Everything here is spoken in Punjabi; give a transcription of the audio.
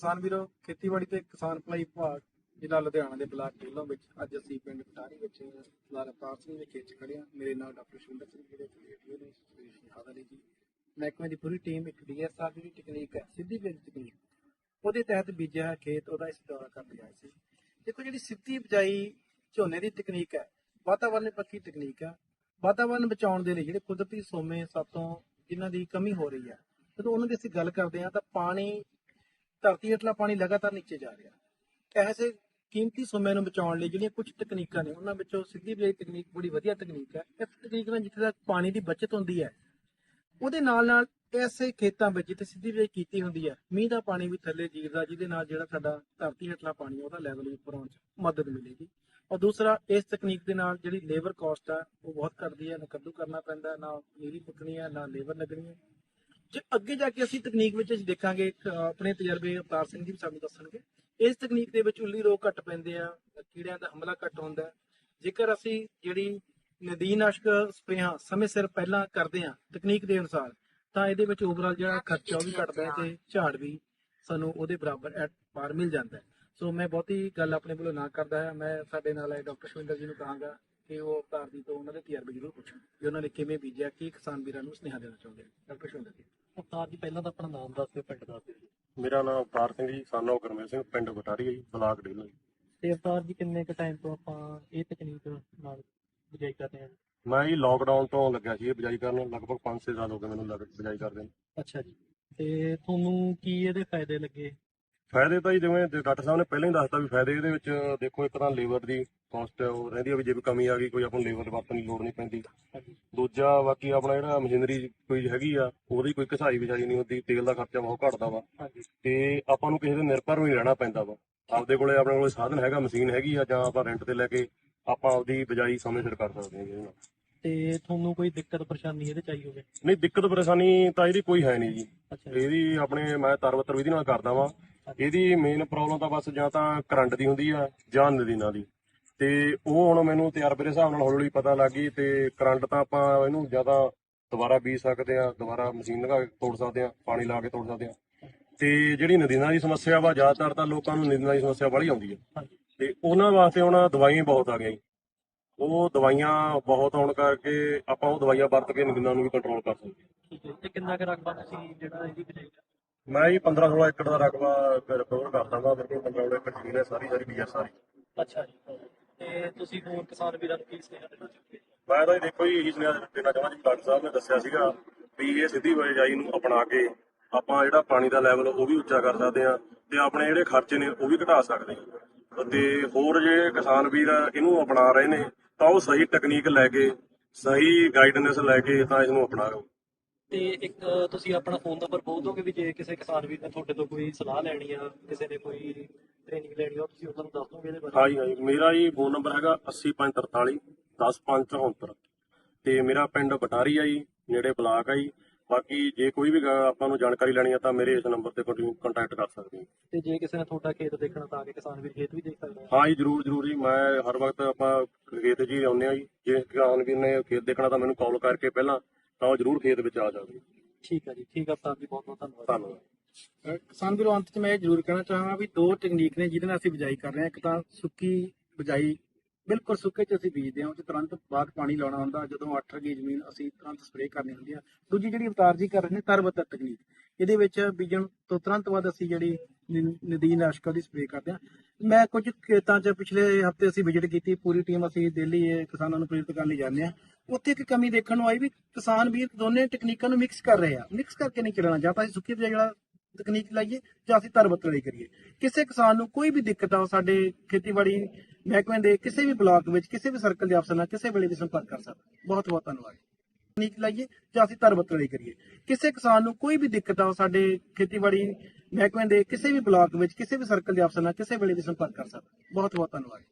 ਕਿਸਾਨ ਵੀਰੋ, ਖੇਤੀਬਾੜੀ ਤੇ ਕਿਸਾਨ ਭਲਾਈ ਵਿਭਾਗ, ਜ਼ਿਲ੍ਹਾ ਲੁਧਿਆਣਾ ਦੇ ਬਲਾਕ ਢੇਲੋਂ ਵਿੱਚ ਅੱਜ ਅਸੀਂ ਪਿੰਡ ਕਟਾਰੀ ਵਿੱਚ ਸਰਦਾਰ ਅਵਤਾਰ ਸਿੰਘ ਦੇ ਖੇਤ 'ਚ ਖੜੇ ਹਾਂ। ਮੇਰੇ ਨਾਲ ਡਾਕਟਰ ਸ਼ਿੰਦਰ ਸਿੰਘ ਜਿਹੜੇ ਕਲੀਅਰ ਨੇ ਸੁਰੇਸ਼ ਨਿਹਾਲ ਜੀ। ਮਹਿਕਮੇ ਦੀ ਪੂਰੀ ਟੀਮ, ਇੱਕ ਡੀਐਸਆਰ ਦੀ ਟੈਕਨੀਕ ਹੈ, ਸਿੱਧੀ ਬੀਜ ਤਕਨੀਕ। ਉਹਦੇ ਤਹਿਤ ਬੀਜਿਆ ਖੇਤ, ਉਹਦਾ ਇਸ ਦੌਰਾ ਕਰਨ ਆਏ ਸੀ। ਦੇਖੋ ਜਿਹੜੀ ਸਿੱਧੀ ਬਿਜਾਈ ਝੋਨੇ ਦੀ ਤਕਨੀਕ ਹੈ ਵਾਤਾਵਰਣ ਪੱਖੀ ਤਕਨੀਕ ਹੈ। ਵਾਤਾਵਰਣ ਬਚਾਉਣ ਦੇ ਲਈ ਜਿਹੜੇ ਕੁਦਰਤੀ ਸੋਮੇ, ਸਾਤੋਂ ਜਿਨ੍ਹਾਂ ਦੀ ਕਮੀ ਹੋ ਰਹੀ ਹੈ, ਜਦੋਂ ਉਹਨਾਂ ਦੀ ਅਸੀਂ ਗੱਲ ਕਰਦੇ ਹਾਂ ਤਾਂ ਪਾਣੀ ਧਰਤੀ ਹੇਠਲਾ ਪਾਣੀ ਲਗਾਤਾਰ ਨੀਚੇ ਜਾ ਰਿਹਾ। ਐਸੇ ਕੀਮਤੀ ਸਮੇਂ ਨੂੰ ਬਚਾਉਣ ਲਈ ਜਿਹੜੀਆਂ ਕੁਝ ਤਕਨੀਕਾਂ ਨੇ, ਉਹਨਾਂ ਵਿੱਚੋਂ ਸਿੱਧੀ ਬਿਜਾਈ ਤਕਨੀਕ, ਬੜੀ ਵਧੀਆ ਤਕਨੀਕ ਹੈ। ਇਸ ਤਕਨੀਕ ਨਾਲ ਜਿੱਥੇ ਤੱਕ ਪਾਣੀ ਦੀ ਬਚਤ ਹੁੰਦੀ ਹੈ, ਉਹਦੇ ਨਾਲ ਨਾਲ ਐਸੇ ਖੇਤਾਂ ਵਿੱਚ ਜਿੱਥੇ ਸਿੱਧੀ ਬਿਜਾਈ ਕੀਤੀ ਹੁੰਦੀ ਹੈ, ਮੀਂਹ ਦਾ ਪਾਣੀ ਵੀ ਥੱਲੇ ਜੀਰਦਾ, ਜਿਹਦੇ ਨਾਲ ਜਿਹੜਾ ਸਾਡਾ ਧਰਤੀ ਹੇਠਲਾ ਪਾਣੀ ਉਹਦਾ ਲੈਵਲ ਵੀ ਉੱਪਰ ਆਉਣ 'ਚ ਮਦਦ ਮਿਲੇਗੀ। ਔਰ ਦੂਸਰਾ, ਇਸ ਤਕਨੀਕ ਦੇ ਨਾਲ ਜਿਹੜੀ ਲੇਬਰ ਕਾਸਟ ਆ, ਉਹ ਬਹੁਤ ਘਟਦੀ ਹੈ, ਨਾ ਕੱਦੂ ਕਰਨਾ ਪੈਂਦਾ, ਨਾ ਨੀਰੀ ਪੁੱਟਣੀ ਹੈ, ਨਾ ਲੇਬਰ ਲੱਗਣੀ ਹੈ। ਜੇ ਅੱਗੇ ਜਾ ਕੇ ਅਸੀਂ ਤਕਨੀਕ ਵਿੱਚ ਅਸੀਂ ਦੇਖਾਂਗੇ ਆਪਣੇ ਤਜਰਬੇ ਅਵਤਾਰ ਸਿੰਘ ਜੀ ਵੀ ਸਾਨੂੰ ਦੱਸਣਗੇ। ਇਸ ਤਕਨੀਕ ਦੇ ਵਿੱਚ ਉੱਲੀ ਰੋਗ ਘੱਟ ਪੈਂਦੇ ਆ ਕੀੜਿਆਂ ਦਾ ਹਮਲਾ ਘੱਟ ਹੁੰਦਾ ਹੈ। ਜੇਕਰ ਅਸੀਂ ਜਿਹੜੀ ਨਦੀਨਾਸ਼ਕ ਸਪਰੇਹਾਂ ਸਮੇਂ ਸਿਰ ਪਹਿਲਾਂ ਕਰਦੇ ਆ ਤਕਨੀਕ ਦੇ ਅਨੁਸਾਰ ਤਾਂ ਇਹਦੇ ਵਿੱਚ ਓਵਰਆਲ ਜਿਹੜਾ ਖਰਚਾ ਉਹ ਵੀ ਘਟਦਾ ਹੈ ਤੇ ਝਾੜ ਵੀ ਸਾਨੂੰ ਉਹਦੇ ਬਰਾਬਰ ਐਟ ਪਾਰ ਮਿਲ ਜਾਂਦਾ ਹੈ। ਸੋ ਮੈਂ ਬਹੁਤੀ ਗੱਲ ਆਪਣੇ ਵੱਲੋਂ ਨਾ ਕਰਦਾ ਹਾਂ। ਮੈਂ ਸਾਡੇ ਨਾਲ ਆਏ ਡਾਕਟਰ ਸ਼ਵਿੰਦਰ ਜੀ ਨੂੰ ਕਹਾਂਗਾ ਕਿ ਉਹ ਅਵਤਾਰ ਜੀ ਤੋਂ ਉਹਨਾਂ ਦੇ ਤਜਰਬੇ ਜ਼ਰੂਰ ਪੁੱਛਣ ਕਿ ਉਹਨਾਂ ਨੇ ਕਿਵੇਂ ਬੀਜਿਆ ਕੀ ਕਿਸਾਨ ਵੀਰਾਂ ਨੂੰ ਸੁਨੇਹਾ ਦੇਣਾ ਚਾਹੁੰਦੇ ਡਾਕਟਰ ਸ਼ਵਿੰਦਰ ਜੀ। ਅਵਤਾਰ ਜੀ ਪਹਿਲਾਂ ਤਾਂ ਆਪਣਾ ਨਾਮ ਦੱਸ ਦਿਓ ਪਿੰਡ ਦੱਸ ਦਿਓ ਜੀ। ਮੇਰਾ ਨਾਮ ਅਵਤਾਰ ਸਿੰਘ ਜੀ ਸਾਨੋ ਗੁਰਮੇਲ ਸਿੰਘ ਪਿੰਡ ਬਟਾਰੀ ਹੈ ਜੀ ਬਲਾਕ ਡੇਲਾ ਜੀ। ਤੇ ਅਵਤਾਰ ਜੀ ਕਿੰਨੇ ਕ ਟਾਈਮ ਤੋਂ ਆਪਾਂ ਇਹ ਤਕਨੀਕ ਨਾਲ ਬਿਜਾਈ ਕਰਦੇ ਹਾਂ? ਮੈਂ ਜੀ ਲਾਕਡਾਊਨ ਤੋਂ ਲੱਗਿਆ ਸੀ ਇਹ ਬਿਜਾਈ ਕਰਨ ਲਗਭਗ 5-6 ਸਾਲ ਹੋ ਗਏ ਮੈਨੂੰ ਲੱਗ ਬਿਜਾਈ ਕਰਦੇ ਨੂੰ। ਅੱਛਾ ਜੀ। ਤੇ ਤੁਹਾਨੂੰ ਕੀ ਇਹਦੇ ਫਾਇਦੇ ਲੱਗੇ? ਫਾਇਦੇ ਤਾਂ ਜੀ ਜਿਵੇਂ ਡਾਕਟਰ ਸਾਹਿਬ ਨੇ ਪਹਿਲਾਂ ਹੀ ਦੱਸਤਾ ਵੀ ਫਾਇਦੇ ਇਹਦੇ ਵਿੱਚ ਦੇਖੋ ਇੱਕ ਤਾਂ ਲੇਬਰ ਦੀ ਕਾਸਟ ਉਹ ਰਹਿੰਦੀ ਆ ਵੀ ਜੇ ਵੀ ਕਮੀ ਆ ਗਈ ਕੋਈ ਆਪਾਂ ਨੂੰ ਲੇਬਰ ਵਰਤਣ ਦੀ ਲੋੜ ਨਹੀਂ ਪੈਂਦੀ। ਦੂਜਾ ਬਾਕੀ ਆਪਣਾ ਜਿਹੜਾ ਮਸ਼ੀਨਰੀ ਕੋਈ ਹੈਗੀ ਆ ਉਹਦੀ ਕੋਈ ਘਸਾਈ ਵਿਚਾਈ ਨਹੀਂ ਹੁੰਦੀ ਤੇਲ ਦਾ ਖਰਚਾ ਬਹੁਤ ਘਟਦਾ ਵਾ। ਤੇ ਆਪਾਂ ਨੂੰ ਕਿਸੇ ਦੇ ਨਿਰਭਰ ਨਹੀਂ ਰਹਿਣਾ ਪੈਂਦਾ ਵਾ। ਆਪਦੇ ਕੋਲੇ ਆਪਣੇ ਕੋਲੇ ਸਾਧਨ ਹੈਗਾ ਮਸ਼ੀਨ ਹੈਗੀ ਆ ਜਾਂ ਆਪਾਂ ਰੈਂਟ ਤੇ ਲੈ ਕੇ ਆਪਾਂ ਆਪਦੀ ਬਿਜਾਈ ਸਮੇਂ ਸਿਰ ਕਰ ਸਕਦੇ ਹਾਂ ਜੀ ਇਹਦੇ ਨਾਲ ਤੇ ਤੁਹਾਨੂੰ ਕੋਈ ਦਿੱਕਤ ਪਰੇਸ਼ਾਨੀ ਇਹਦੇ ਚ ਆਈ ਹੋਵੇ? ਨਹੀਂ ਦਿੱਕਤ ਪਰੇਸ਼ਾਨੀ ਤਾਂ ਇਹਦੀ ਕੋਈ ਹੈ ਨਹੀਂ ਜੀ। ਇਹਦੀ ਆਪਣੇ ਮੈਂ ਤਰਵਤਰ ਵਿਧੀ ਨਾਲ ਕਰਦਾ ਵਾਂ। ਇਹਦੀ ਮੇਨ ਪ੍ਰੋਬਲਮ ਤਾਂ ਬਸ ਜਾਂ ਤਾਂ ਕਰੰਟ ਦੀ ਹੁੰਦੀ ਆ ਜਾਂ ਨਦੀਨਾਂ ਦੀ ਤੇ ਉਹ ਹੁਣ ਮੈਨੂੰ ਤਜਰਬੇ ਦੇ ਹਿਸਾਬ ਨਾਲ ਹੌਲੀ ਹੌਲੀ ਪਤਾ ਲੱਗ ਗਈ ਤੇ ਕਰੰਟ ਤਾਂ ਆਪਾਂ ਇਹਨੂੰ ਜ਼ਿਆਦਾ ਦੁਬਾਰਾ ਬੀਜ ਸਕਦੇ ਆ ਦੁਬਾਰਾ ਮਸ਼ੀਨ ਲਗਾ ਕੇ ਤੋੜ ਸਕਦੇ ਆ ਪਾਣੀ ਲਾ ਕੇ ਤੋੜ ਸਕਦੇ ਆ। ਤੇ ਜਿਹੜੀ ਨਦੀਨਾਂ ਦੀ ਸਮੱਸਿਆ ਵਾ ਜ਼ਿਆਦਾਤਰ ਤਾਂ ਲੋਕਾਂ ਨੂੰ ਨਦੀਨਾਂ ਦੀ ਸਮੱਸਿਆ ਬੜੀ ਆਉਂਦੀ ਹੈ ਹਾਂਜੀ। ਤੇ ਉਹਨਾਂ ਵਾਸਤੇ ਹੁਣ ਦਵਾਈਆਂ ਬਹੁਤ ਆ ਗਈਆਂ ਉਹ ਦਵਾਈਆਂ ਬਹੁਤ ਆਉਣ ਕਰਕੇ ਆਪਾਂ ਉਹ ਦਵਾਈਆਂ ਵਰਤ ਕੇ ਨਦੀਨਾਂ ਨੂੰ ਵੀ ਕੰਟਰੋਲ ਕਰ ਸਕਦੇ ਹਾਂ। ਤੇ ਕਿੰਨਾ ਕੁ ਰਕਬਾ ਤੁਸੀਂ ਜਿਹੜਾ ਇਹਦੀ ਬਿਜਾਈ ਦਾ ਮੈਂ ਜੀ 15 16 ਏਕੜ ਦਾ ਰਕਬਾ ਰਿਕਵਰ ਕਰਦਾ ਵਾ ਮੇਰੇ ਕੋਲ 15 ਏਕੜ ਜ਼ਮੀਨ ਹੈ ਸਾਰੀ ਸਾਰੀ ਬੀਐਸ ਸਾਰੀ ਅੱਛਾ ਜੀ। ਤੇ ਤੁਸੀਂ ਹੋਰ ਕਿਸਾਨ ਵੀਰਾਂ ਨੂੰ ਕੀ ਸੁਨੇਹਾ ਦੇਣਾ ਚਾਹੁੰਦੇ ਹੋ ਮੈਂ ਤਾਂ ਜੀ ਦੇਖੋ ਜੀ ਇਹੀ ਸੁਨੇਹਾ ਦੇਣਾ ਚਾਹੁੰਦਾ ਜੀ ਡਾਕਟਰ ਸਾਹਿਬ ਨੇ ਦੱਸਿਆ ਸੀਗਾ ਵੀ ਇਹ ਸਿੱਧੀ ਬਿਜਾਈ ਨੂੰ ਅਪਣਾ ਕੇ ਆਪਾਂ ਜਿਹੜਾ ਪਾਣੀ ਦਾ ਲੈਵਲ ਉਹ ਵੀ ਉੱਚਾ ਕਰ ਸਕਦੇ ਆ ਤੇ ਆਪਣੇ ਜਿਹੜੇ ਖਰਚੇ ਨੇ ਉਹ ਵੀ ਘਟਾ ਸਕਦੇ ਆ ਤੇ ਹੋਰ ਜੇ ਕਿਸਾਨ ਵੀਰ ਇਹਨੂੰ ਅਪਣਾ ਰਹੇ ਨੇ ਤਾਂ ਉਹ ਸਹੀ ਟੈਕਨੀਕ ਲੈ ਕੇ ਸਹੀ ਗਾਈਡਨੈਸ ਲੈ ਕੇ ਤਾਂ ਇਸ ਨੂੰ ਅਪਣਾਓ। ਤੇ ਇੱਕ ਤੁਸੀਂ ਆਪਣਾ ਫੋਨ ਨੰਬਰ ਬੋਲ ਦੋਗੇ ਵੀ ਜੇ ਕਿਸੇ ਕਿਸਾਨ ਵੀਰ ਨੇ ਤੁਹਾਡੇ ਤੋਂ ਕੋਈ ਸਲਾਹ ਲੈਣੀ ਆ, ਕਿਸੇ ਨੇ ਕੋਈ ਟ੍ਰੇਨਿੰਗ ਲੈਣੀ ਆ, ਤੁਸੀਂ ਉਹਨਾਂ ਨੂੰ ਦੱਸ ਦੋਗੇ ਇਹਦੇ ਬਾਰੇ? ਹਾਂ ਜੀ ਹਾਂ ਜੀ ਮੇਰਾ ਜੀ ਫੋਨ ਨੰਬਰ ਹੈਗਾ 8543 10574 ਤੇ ਮੇਰਾ ਪਿੰਡ ਬਟਾਰੀ ਆ ਜੀ, ਨੇੜੇ ਬਲਾਕ ਆ ਜੀ। ਬਾਕੀ ਜੇ ਕੋਈ ਵੀ ਗ- ਆਪਾਂ ਨੂੰ ਜਾਣਕਾਰੀ ਲੈਣੀ ਆ ਤਾਂ ਮੇਰੇ ਇਸ ਨੰਬਰ ਤੇ ਕੰਟੈਕਟ ਕਰ ਸਕਦੇ ਹੋ ਤੇ ਜੇ ਕਿਸੇ ਨੇ ਤੁਹਾਡਾ ਖੇਤ ਦੇਖਣਾ ਤਾਂ ਆ ਕੇ ਕਿਸਾਨ ਵੀਰ ਖੇਤ ਵੀ ਦੇਖ ਸਕਦਾ ਹੈ ਹਾਂ ਜੀ ਜਰੂਰ ਜਰੂਰ ਜੀ। ਮੈਂ ਹਰ ਵਕਤ ਆਪਾਂ ਖੇਤ 'ਚ ਹੀ ਆਉਂਦੇ ਆ ਜੀ। ਜੇ ਕਿਸਾਨ ਵੀਰ ਨੇ ਖੇਤ ਦੇਖਣਾ ਤਾਂ ਮੈਨੂੰ ਕਾਲ ਕਰਕੇ ਪਹਿਲਾਂ ਤਾਂ ਉਹ ਜਰੂਰ ਖੇਤ ਵਿੱਚ ਆ ਜਾਵੇ। ਠੀਕ ਹੈ ਜੀ। ਠੀਕ ਹੈ ਸਾਹਿਬ ਜੀ ਬਹੁਤ ਬਹੁਤ ਧੰਨਵਾਦ। ਧੰਨਵਾਦ। ਅਹ ਕਿਸਾਨ ਵੀਰੋ ਅੰਤ 'ਚ ਮੈਂ ਇਹ ਜ਼ਰੂਰ ਕਹਿਣਾ ਚਾਹਾਂਗਾ ਵੀ ਦੋ ਟੈਕਨੀਕ ਨੇ ਜਿਹਦੇ ਨਾਲ ਅਸੀਂ ਬਿਜਾਈ ਕਰ ਰਹੇ ਹਾਂ। ਇੱਕ ਤਾਂ ਸੁੱਕੀ ਬਿਜਾਈ ਬਿਲਕੁਲ ਸੁੱਕੇ 'ਚ ਅਸੀਂ ਬੀਜਦੇ ਹਾਂ, ਉਹ 'ਚ ਤੁਰੰਤ ਬਾਅਦ ਪਾਣੀ ਲਾਉਣਾ ਹੁੰਦਾ, ਜਦੋਂ ਅੱਠ ਗਈ ਜ਼ਮੀਨ ਅਸੀਂ ਤੁਰੰਤ ਸਪਰੇਅ ਕਰਨੀ ਹੁੰਦੀ ਆ। ਦੂਜੀ ਜਿਹੜੀ ਅਵਤਾਰ ਜੀ ਕਰ ਰਹੇ ਨੇ ਤਰਬਤਰ ਤਕਨੀਕ, ਇਹਦੇ ਵਿੱਚ ਬੀਜਣ ਤੋਂ ਤੁਰੰਤ ਬਾਅਦ ਅਸੀਂ ਜਿਹੜੀ ਨ- ਨਦੀਨ ਅਸ਼ਕਲ ਦੀ ਸਪਰੇਅ ਕਰਦੇ ਹਾਂ। ਮੈਂ ਕੁਝ ਖੇਤਾਂ 'ਚ ਪਿਛਲੇ ਹਫ਼ਤੇ ਅਸੀਂ ਵਿਜ਼ਿਟ ਕੀਤੀ, ਪੂਰੀ ਟੀਮ ਅਸੀਂ ਦਿੱਲੀ ਕਿਸਾਨਾਂ ਨੂੰ ਪ੍ਰੇਰਿਤ ਕਰਨ ਲਈ ਜਾਂਦੇ ਹਾਂ। ਉੱਥੇ ਇੱਕ ਕਮੀ ਦੇਖਣ ਨੂੰ ਆਈ ਵੀ ਕਿਸਾਨ ਵੀਰ ਦੋਨੇ ਟੈਕਨੀਕਾਂ ਨੂੰ ਮਿਕਸ ਕਰ ਰਹੇ ਆ। ਮਿਕਸ ਕਰਕੇ ਨਹੀਂ ਚੱਲਣਾ, ਜਾਂ ਤਾਂ ਅਸੀਂ ਸੁੱਕੀ ਬਿਜਾਈ ਵਾਲਾ ਤਕਨੀਕ ਲਾਈਏ ਜਾਂ ਅਸੀਂ ਤਰਬਤ ਲਈ ਕਰੀਏ। ਕਿਸੇ ਕਿਸਾਨ ਨੂੰ ਕੋਈ ਵੀ ਦਿੱਕਤ ਆ, ਸਾਡੇ ਖੇਤੀਬਾੜੀ ਮਹਿਕਮੇ ਦੇ ਕਿਸੇ ਵੀ ਬਲਾਕ ਵਿੱਚ, ਕਿਸੇ ਵੀ ਸਰਕਲ ਦੇ ਅਫਸਰ ਨਾਲ ਕਿਸੇ ਵੇਲੇ ਵੀ ਸੰਪਰਕ ਕਰ ਸਕਦਾ। ਬਹੁਤ ਬਹੁਤ ਧੰਨਵਾਦ। ਤਕਨੀਕ ਲਾਈਏ ਜਾਂ ਅਸੀਂ ਤਰਬਤ ਲਈ ਕਰੀਏ। ਕਿਸੇ ਕਿਸਾਨ ਨੂੰ ਕੋਈ ਵੀ ਦਿੱਕਤ ਆ, ਸਾਡੇ ਖੇਤੀਬਾੜੀ ਮਹਿਕਮੇ ਦੇ ਕਿਸੇ ਵੀ ਬਲਾਕ ਵਿੱਚ, ਕਿਸੇ ਵੀ ਸਰਕਲ ਦੇ ਅਫਸਰ ਨਾਲ ਕਿਸੇ ਵੇਲੇ ਵੀ ਸੰਪਰਕ ਕਰ ਸਕਦਾ। ਬਹੁਤ ਬਹੁਤ ਧੰਨਵਾਦ।